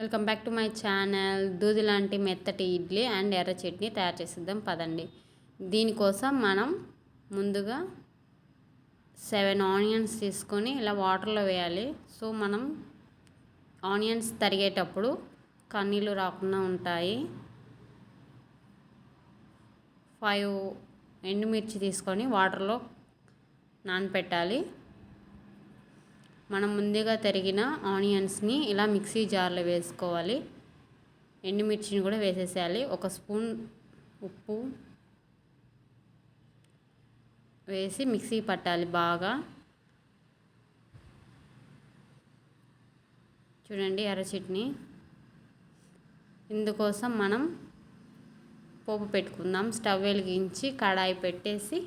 Welcome back to my channel. దూది లాంటి మెత్తటి idli and ఎర్ర చట్నీ తయారు చేసిద్దాం. పదండి. దీనికోసం మనం ముందుగా సెవెన్ ఆనియన్స్ తీసుకొని ఇలా వాటర్లో వేయాలి. సో మనం ఆనియన్స్ తరిగేటప్పుడు కన్నీళ్ళు రాకుండా ఉంటాయి. ఫైవ్ ఎండుమిర్చి తీసుకొని వాటర్లో నానపెట్టాలి. మనం ముందుగా తరిగిన ఆనియన్స్ని ఇలా మిక్సీ జార్లో వేసుకోవాలి. ఎండుమిర్చిని కూడా వేసేసేయాలి. ఒక స్పూన్ ఉప్పు వేసి మిక్సీ పట్టాలి బాగా. చూడండి ఎర్ర చట్నీ. ఇందుకోసం మనం పోపు పెట్టుకుందాం. స్టవ్ వెలిగించి కడాయి పెట్టేసి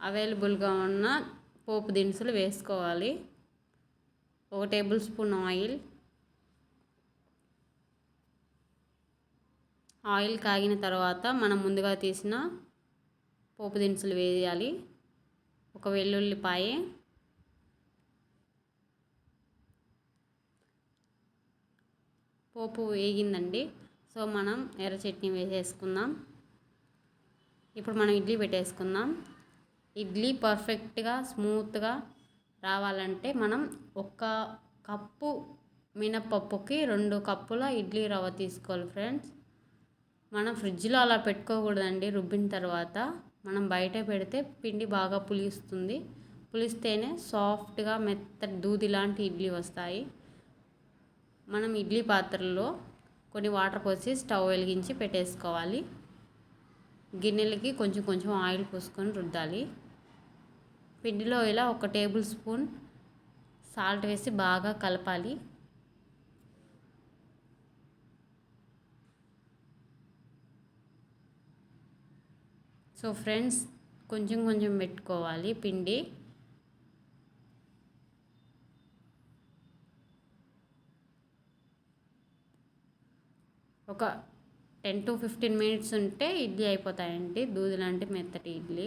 అవైలబుల్గా ఉన్న పోపు దినుసులు వేసుకోవాలి. ఒక టేబుల్ స్పూన్ ఆయిల్. ఆయిల్ కాగిన తర్వాత మనం ముందుగా తీసిన పోపు దినుసులు వేయాలి. ఒక వెల్లుల్లిపాయ. పోపు వేగిందండి. సో మనం ఎర్ర చట్నీ వేసేసుకుందాం. ఇప్పుడు మనం ఇడ్లీ పెట్టేసుకుందాం. ఇడ్లీ పర్ఫెక్ట్గా స్మూత్గా రావాలంటే మనం ఒక కప్పు మినపప్పుకి రెండు కప్పుల ఇడ్లీ రవ్వ తీసుకోవాలి ఫ్రెండ్స్. మనం ఫ్రిడ్జ్లో అలా పెట్టుకోకూడదండి రుబ్బిన తర్వాత. మనం బయట పెడితే పిండి బాగా పులిస్తుంది. పులిస్తేనే సాఫ్ట్గా మెత్త దూది లాంటి ఇడ్లీ వస్తాయి. మనం ఇడ్లీ పాత్రలో కొన్ని వాటర్ పోసి స్టవ్ వెలిగించి పెట్టేసుకోవాలి. గిన్నెలకి కొంచెం కొంచెం ఆయిల్ పోసుకొని రుద్దాలి. పిండిలో ఇలా ఒక టేబుల్ స్పూన్ సాల్ట్ వేసి బాగా కలపాలి. సో ఫ్రెండ్స్ కొంచెం కొంచెం పెట్టుకోవాలి పిండి. ఒక టెన్ టు ఫిఫ్టీన్ మినిట్స్ ఉంటే ఇడ్లీ అయిపోతాయండి దూది లాంటి మెత్తటి ఇడ్లీ.